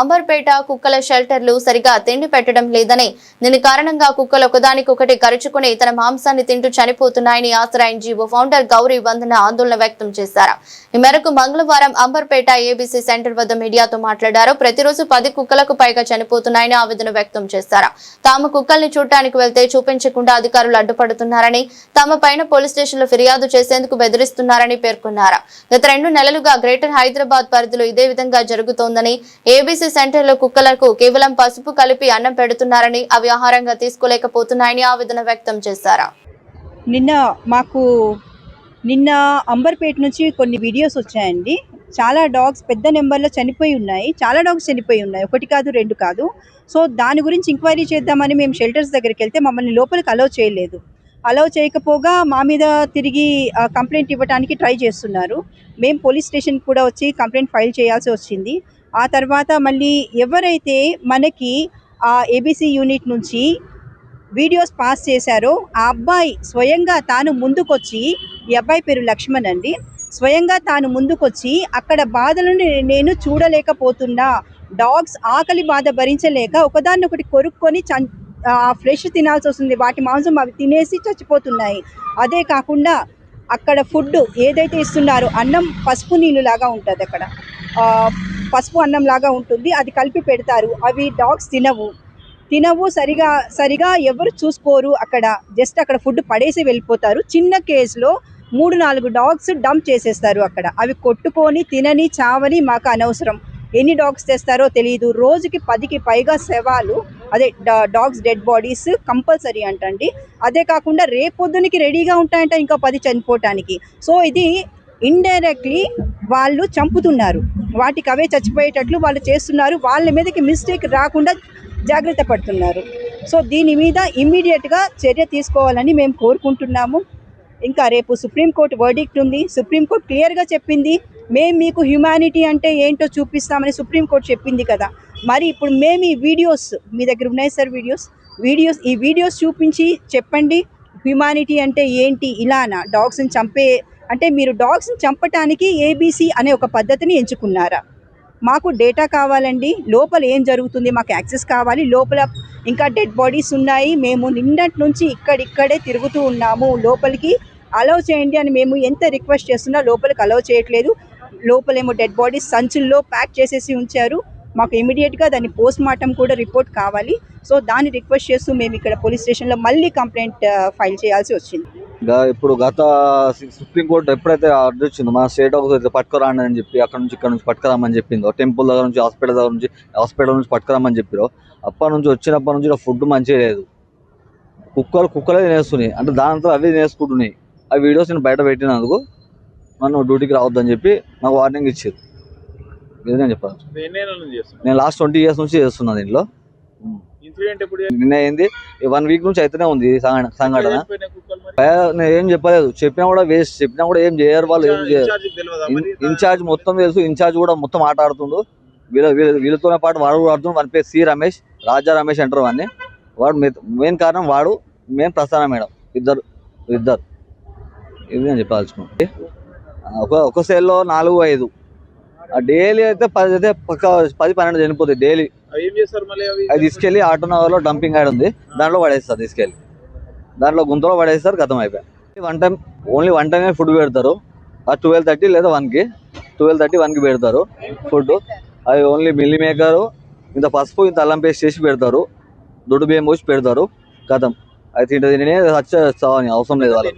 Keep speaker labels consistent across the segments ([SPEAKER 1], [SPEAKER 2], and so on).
[SPEAKER 1] అంబర్పేట కుక్కల షెల్టర్లు సరిగా తిండి పెట్టడం లేదని. దీని కారణంగా కుక్కలు ఒకదానికొకటి కరుచుకుని తన మాంసాన్ని తింటూ చనిపోతున్నాయని ఆసరా ఎన్జీఓ ఫౌండర్ గౌరీ వందన ఆందోళన వ్యక్తం చేశారు. ఈ మేరకు మంగళవారం అంబర్పేట ఏబీసీ సెంటర్ వద్ద మీడియాతో మాట్లాడారు. ప్రతిరోజు పది కుక్కలకు పైగా చనిపోతున్నాయని ఆవేదన వ్యక్తం చేశారు. తాము కుక్కల్ని చూడటానికి వెళ్తే చూపించకుండా అధికారులు అడ్డుపడుతున్నారని తమ పైన పోలీస్ స్టేషన్లో ఫిర్యాదు చేసేందుకు బెదిరిస్తున్నారని పేర్కొన్నారు. గత రెండు నెలలుగా గ్రేటర్ హైదరాబాద్ పరిధిలో ఇదే విధంగా జరుగుతోందని ఏబీసీ సెంటర్లో కుక్కలకు కేవలం పసుపు కలిపి అన్నం పెడుతున్నారని అవి ఆహారంగా తీసుకోలేకపోతున్నాయని ఆవేదన వ్యక్తం చేశారు.
[SPEAKER 2] నిన్న మాకు నిన్న అంబర్పేట నుంచి కొన్ని వీడియోస్ వచ్చాయండి. చాలా డాగ్స్ పెద్ద నెంబర్లో చనిపోయి ఉన్నాయి. చాలా డాగ్స్ చనిపోయి ఉన్నాయి. ఒకటి కాదు రెండు కాదు. సో దాని గురించి ఎంక్వైరీ చేద్దామని మేము షెల్టర్స్ దగ్గరికి వెళ్తే మమ్మల్ని లోపలికి అలో చేయలేదు. అలౌ చేయకపోగా మా మీద తిరిగి కంప్లైంట్ ఇవ్వడానికి ట్రై చేస్తున్నారు. మేము పోలీస్ స్టేషన్ కూడా వచ్చి కంప్లైంట్ ఫైల్ చేయాల్సి వచ్చింది. ఆ తర్వాత మళ్ళీ ఎవరైతే మనకి ఆ ఏబీసీ యూనిట్ నుంచి వీడియోస్ పాస్ చేశారో ఆ అబ్బాయి స్వయంగా తాను ముందుకొచ్చి ఈ అబ్బాయి పేరు లక్ష్మణ్ అండి స్వయంగా తాను ముందుకొచ్చి అక్కడ బాధలను నేను చూడలేకపోతున్నా డాగ్స్ ఆకలి బాధ భరించలేక ఒకదాన్ని ఒకటి కొరుక్కొని చం ఫ్రెష్ తినాల్సి వస్తుంది వాటి మాంసం అవి తినేసి చచ్చిపోతున్నాయి. అదే కాకుండా అక్కడ ఫుడ్ ఏదైతే ఇస్తున్నారో అన్నం పసుపు నీళ్ళు లాగా ఉంటుంది అక్కడ. పసుపు అన్నం లాగా ఉంటుంది అది కలిపి పెడతారు. అవి డాగ్స్ తినవు. తినవు సరిగా సరిగా ఎవరు చూసుకోరు అక్కడ. జస్ట్ అక్కడ ఫుడ్ పడేసి వెళ్ళిపోతారు. చిన్న కేసులో మూడు నాలుగు డాగ్స్ డంప్ చేసేస్తారు అక్కడ. అవి కొట్టుకొని తినని చావని మాకు అనవసరం. ఎన్ని డాగ్స్ తెస్తారో తెలియదు రోజుకి పదికి పైగా శవాలు అదే డాగ్స్ డెడ్ బాడీస్ కంపల్సరీ అంటండి. అదే కాకుండా రేపొద్దునికి రెడీగా ఉంటాయంట ఇంకా పది చనిపోవటానికి. సో ఇది ఇండైరెక్ట్లీ వాళ్ళు చంపుతున్నారు. వాటికి అవే చచ్చిపోయేటట్లు వాళ్ళు చేస్తున్నారు. వాళ్ళ మీదకి మిస్టేక్ రాకుండా జాగ్రత్త పడుతున్నారు. సో దీని మీద ఇమ్మీడియట్గా చర్య తీసుకోవాలని మేము కోరుకుంటున్నాము. ఇంకా రేపు సుప్రీంకోర్టు వర్డిక్ట్ ఉంది. సుప్రీంకోర్టు క్లియర్గా చెప్పింది. మేము మీకు హ్యుమానిటీ అంటే ఏంటో చూపిస్తామని సుప్రీంకోర్టు చెప్పింది కదా. మరి ఇప్పుడు మేము ఈ వీడియోస్ మీ దగ్గర ఉన్నాయి సార్ వీడియోస్ వీడియోస్ ఈ వీడియోస్ చూపించి చెప్పండి. హ్యుమానిటీ అంటే ఏంటి? ఇలానా? డాగ్స్ని చంపే అంటే మీరు డాగ్స్ని చంపటానికి ఏబీసీ అనే ఒక పద్ధతిని ఎంచుకున్నారా? మాకు డేటా కావాలండి. లోపల ఏం జరుగుతుంది? మాకు యాక్సెస్ కావాలి. లోపల ఇంకా డెడ్ బాడీస్ ఉన్నాయి. మేము నిన్నటి నుంచి ఇక్కడిక్కడే తిరుగుతూ ఉన్నాము. లోపలికి అలౌ చేయండి అని మేము ఎంత రిక్వెస్ట్ చేస్తున్నా లోపలికి అలౌ చేయట్లేదు. లోపలేమో డెడ్ బాడీస్ సంచుల్లో ప్యాక్ చేసేసి ఉంచారు. మాకు ఇమీడియట్గా దాని పోస్ట్ మార్టం కూడా రిపోర్ట్ కావాలి. సో దాన్ని రిక్వెస్ట్ చేస్తూ మేము ఇక్కడ పోలీస్ స్టేషన్లో మళ్ళీ కంప్లైంట్ ఫైల్ uh, చేయాల్సి వచ్చింది.
[SPEAKER 3] ఇప్పుడు గత సుప్రీంకోర్టు ఎప్పుడైతే ఆర్డర్ వచ్చిందో మన స్టేట్ హౌస్ అయితే పట్టుకురాండి అని చెప్పి అక్కడ నుంచి ఇక్కడ నుంచి పట్టుకురామని చెప్పిందో టెంపుల్ దగ్గర నుంచి హాస్పిటల్ దగ్గర నుంచి హాస్పిటల్ నుంచి పట్టుకురామని చెప్పారో అప్పటి నుంచి వచ్చినప్పటి నుంచి ఫుడ్ మంచిగా లేదు. కుక్కలు కుక్కలే తినేస్తున్నాయి. అంటే దాంతో అవి తినేసుకుంటున్నాయి. ఆ వీడియోస్ నేను బయట పెట్టినందుకు నన్ను డ్యూటీకి రావద్దని చెప్పి నాకు వార్నింగ్ ఇచ్చారు. ఇది నేను చెప్పాను నేను లాస్ట్ ట్వంటీ ఇయర్స్ నుంచి చేస్తున్నాను దీంట్లో.
[SPEAKER 4] ఇన్సిడెంట్ ఎప్పుడు
[SPEAKER 3] నిన్న ఏంది? వన్ వీక్ నుంచి అయితేనే ఉంది సంఘటన. నేను ఏం చెప్పలేదు. చెప్పినా కూడా వేస్ట్. చెప్పినా కూడా ఏం చేయరు వాళ్ళు ఏం చేయరు.
[SPEAKER 4] ఇన్ఛార్జ్
[SPEAKER 3] మొత్తం తెలుసు. ఇన్ఛార్జ్ కూడా మొత్తం ఆట ఆడుతుండు. వీళ్ళ వీళ్ళ వీళ్ళతోనే పాటు వాడు కూడా ఆడుతుండు. వాని పేరు సి రమేష్. రాజా రమేష్ అంటారు వాడిని వాడు మెయిన్ కారణం వాడు మెయిన్ ప్రస్థానం మేడం. ఇద్దరు ఇద్దరు. ఇది నేను చెప్పాల్సుకున్నాను ఒక ఒక సెల్లో నాలుగు ఐదు. డైలీ అయితే పది అయితే పక్క పది పన్నెండు చనిపోతాయి డైలీ. అది తీసుకెళ్ళి ఆటో నగర్లో డంపింగ్ యార్డ్ ఉంది దాంట్లో పడేస్తారు తీసుకెళ్ళి. దాంట్లో గుంతలో పడేస్తారు గతం అయిపోయి వన్ టైం ఓన్లీ వన్ టైమే ఫుడ్ పెడతారు. ఆ ట్వెల్వ్ థర్టీ లేదా వన్కి ట్వెల్వ్ థర్టీ వన్కి పెడతారు ఫుడ్ అది ఓన్లీ మిల్లీ మేకరు ఇంత పసుపు ఇంత అల్లం పేస్ట్ చేసి పెడతారు. దొడ్డు బియ్యం పోసి పెడతారు. గతం అది తింటే తినే చావని అవసరం లేదు
[SPEAKER 4] ఇట్లా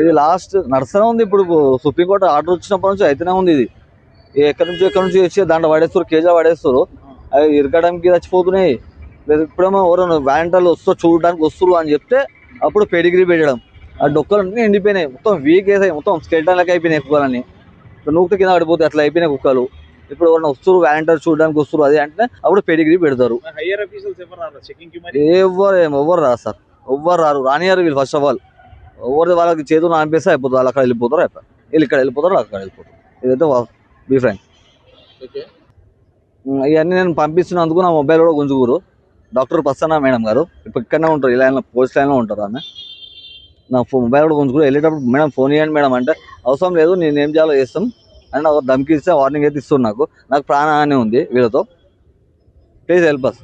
[SPEAKER 3] ఇది? లాస్ట్ నడుస్తూనే ఉంది ఇప్పుడు. సుప్రీంకోర్టు ఆర్డర్ వచ్చినప్పటి నుంచి అయితేనే ఉంది ఇది. ఎక్కడి నుంచి ఎక్కడి నుంచి వచ్చి దాంట్లో పడేస్తారు కేజీలో పడేస్తారు. అవి ఇరకడానికి చచ్చిపోతున్నాయి. లేదు ఇప్పుడేమో ఎవరైనా వ్యాంటర్లు వస్తూ చూడడానికి వస్తున్నారు అని చెప్తే అప్పుడు పెడిగ్రీ పెట్టడం. ఆ డొక్కలు అన్నీ ఎండిపోయినాయి. మొత్తం వీక్ వేసాయి. మొత్తం స్కెల్టన్ లెక్క అయిపోయినాయి కుక్కలన్నీ. నూకు కింద పడిపోతాయి అట్లా అయిపోయినాయి కుక్కలు. ఇప్పుడు ఎవరైనా వస్తారు వ్యాంటర్ చూడడానికి వస్తారు అది అంటే అప్పుడు పెడిగ్రీ పెడతారు.
[SPEAKER 4] ఎవరు
[SPEAKER 3] ఎవరు ఏం ఎవరు రారు సార్? ఎవ్వరు రారు? రానియారు వీళ్ళు ఫస్ట్ ఆఫ్ ఆల్ ఎవరు వాళ్ళకి చేతులు నానిపిస్తే అయిపోతుంది వాళ్ళు అక్కడ వెళ్ళిపోతారు అయిపోయి వీళ్ళు ఇక్కడ వెళ్ళిపోతారు వాళ్ళు అక్కడ వెళ్ళిపోతారు. ఇదైతే బీ ఫ్రెండ్ ఇవన్నీ నేను పంపిస్తున్నందుకు నా మొబైల్ కూడా గుంజుగురు డాక్టర్ ప్రసన్న మేడం గారు. ఇప్పుడు ఇక్కడనే ఉంటారు ఇలా పోస్ట్ లైన్లో ఉంటారు ఆమె. నా ఫో మొబైల్ కూడా గుంజుగురు వెళ్ళేటప్పుడు మేడం ఫోన్ చేయండి మేడం అంటే అవసరం లేదు నేను ఏం చేయాలో చేస్తాం. అని నాకు ధమ్కి ఇస్తే వార్నింగ్ అయితే ఇస్తున్నారు నాకు. నాకు ప్రాణహాని ఉంది వీళ్ళతో. Please help us